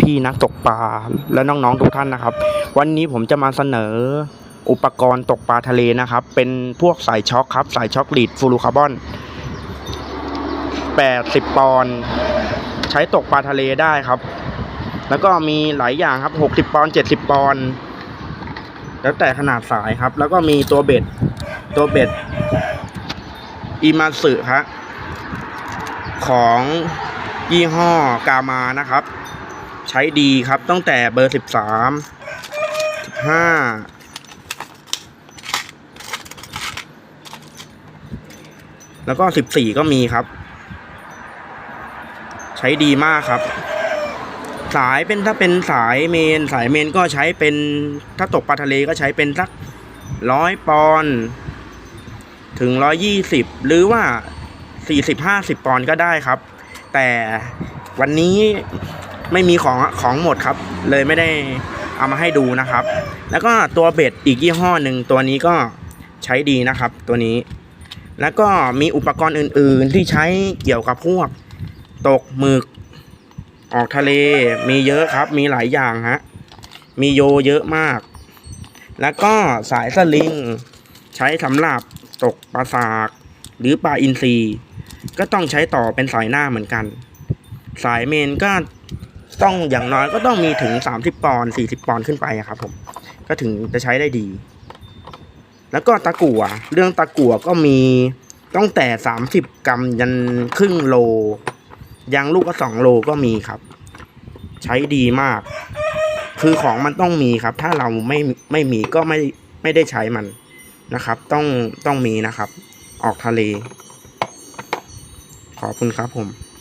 พี่ๆนักตกปลาและน้องๆทุกท่านนะครับ วันนี้ผมจะมาเสนออุปกรณ์ตกปลาทะเลนะครับ เป็นพวกสายช็อคครับ สายช็อคลีดฟลูคาร์บอน80 ปอนด์ใช้ตกปลาทะเลได้ครับ แล้วก็มีหลายอย่างครับ 60 ปอนด์70 ปอนด์แล้วแต่ขนาดสายครับ แล้วก็มีตัวเบ็ดตัวเบ็ดอีมาสึฮะของยี่ห้อกามานะครับ ใช้ดีครับ ตั้งแต่เบอร์สิบสามสิบห้าแล้วก็สิบสี่ก็มีครับ ใช้ดีมากครับ สายเป็นถ้าเป็นสายเมน สายเมนก็ใช้เป็นถ้าตกปลาทะเลก็ใช้เป็นสักร้อยปอนถึงร้อยี่สิบหรือว่าสี่สิบห้าสิบปอนก็ได้ครับ แต่วันนี้ ไม่มีของของหมดครับ เลยไม่ได้เอามาให้ดูนะครับ แล้วก็ตัวเบ็ดอีกยี่ห้อหนึ่งตัวนี้ก็ใช้ดีนะครับ ตัวนี้ แล้วก็มีอุปกรณ์อื่น ๆ ที่ใช้เกี่ยวกับพวก ตกหมึก ออกทะเลมีเยอะครับ มีหลายอย่างฮะมีโยเยอะมาก แล้วก็สายสลิงใช้สำหรับตกปลาสาก หรือปลาอินทรีก็ต้องใช้ต่อเป็นสายหน้าเหมือนกัน สายเมนก็ ต้องอย่างน้อยก็ต้องมีถึง 30 ปอนด์40 ปอนด์ขึ้นไปครับผม ก็ถึงจะใช้ได้ดี แล้วก็ตะกั่วเรื่องตะกั่วก็มีตั้งแต่ 30 กรัมยันครึ่งโลยางลูกก็สองโลก็มีครับ ใช้ดีมาก คือของมันต้องมีครับ ถ้าเราไม่ไม่มีก็ไม่ไม่ได้ใช้มันนะครับ ต้องต้องมีนะครับ ออกทะเล ขอบคุณครับผม